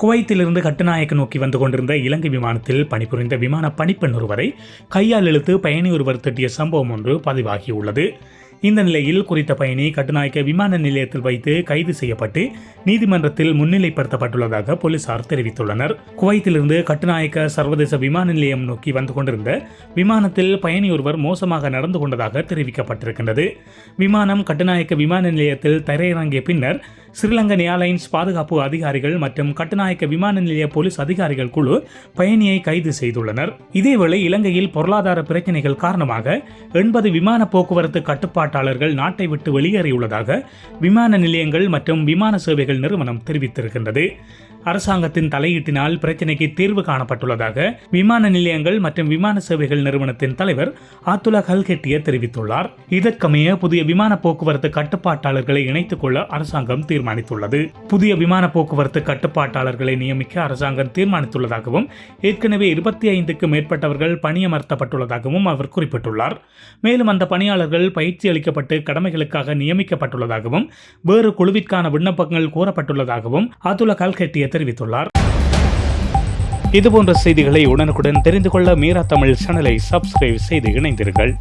குவைத்திலிருந்து கட்டுநாயக்க நோக்கி வந்து கொண்டிருந்த இலங்கை விமானத்தில் பணிபுரிந்த விமான பணிப்பெண் ஒருவரை கையால் இழுத்து பயணி ஒருவர் திட்டிய சம்பவம் ஒன்று பதிவாகியுள்ளது. இந்த நிலையில் குறித்த பயணி கட்டுநாயக்க விமான நிலையத்தில் வைத்து கைது செய்யப்பட்டு நீதிமன்றத்தில் முன்னிலைப்படுத்தப்பட்டுள்ளதாக போலீசார் தெரிவித்துள்ளனர். குவைத்திலிருந்து கட்டுநாயக்க சர்வதேச விமான நிலையம் நோக்கி வந்து கொண்டிருந்த விமானத்தில் பயணி ஒருவர் மோசமாக நடந்து கொண்டதாக தெரிவிக்கப்பட்டிருக்கின்றது. விமானம் கட்டுநாயக்க விமான நிலையத்தில் தரையிறங்கிய பின்னர் ஸ்ரீலங்கன் ஏர்லைன்ஸ் பாதுகாப்பு அதிகாரிகள் மற்றும் கட்டுநாயக்க விமான நிலைய போலீஸ் அதிகாரிகள் குழு பயணியை கைது செய்துள்ளனர். இதேவேளை இலங்கையில் பொருளாதார பிரச்சினைகள் காரணமாக எண்பது விமான போக்குவரத்து கட்டுப்பாட்டாளர்கள் நாட்டை விட்டு வெளியேறியுள்ளதாக விமான நிலையங்கள் மற்றும் விமான சேவைகள் நிறுவனம் தெரிவித்திருக்கின்றது. அரசாங்கத்தின் தலையீட்டினால் பிரச்சினைக்கு தீர்வு காணப்பட்டுள்ளதாக விமான நிலையங்கள் மற்றும் விமான சேவைகள் நிறுவனத்தின் தலைவர் ஆத்துலா கல்கெட்டிய தெரிவித்துள்ளார். இதற்கமைய புதிய விமான போக்குவரத்து கட்டுப்பாட்டாளர்களை இணைத்துக் கொள்ள அரசாங்கம் தீர்மானித்துள்ளது புதிய விமான போக்குவரத்து கட்டுப்பாட்டாளர்களை நியமிக்க அரசாங்கம் தீர்மானித்துள்ளதாகவும் ஏற்கனவே இருபத்தி ஐந்துக்கு மேற்பட்டவர்கள் பணியமர்த்தப்பட்டுள்ளதாகவும் அவர் குறிப்பிட்டுள்ளார். மேலும் அந்த பணியாளர்கள் பயிற்சி அளிக்கப்பட்டு கடமைகளுக்காக நியமிக்கப்பட்டுள்ளதாகவும் வேறு குழுவிற்கான விண்ணப்பங்கள் கோரப்பட்டுள்ளதாகவும் அதுல கல்கெட்டிய தெரிவித்துள்ளார். இதுபோன்ற செய்திகளை உடனுக்குடன் தெரிந்து கொள்ள மீரா தமிழ் சேனலை சப்ஸ்கிரைப் செய்து இணைந்தீர்கள்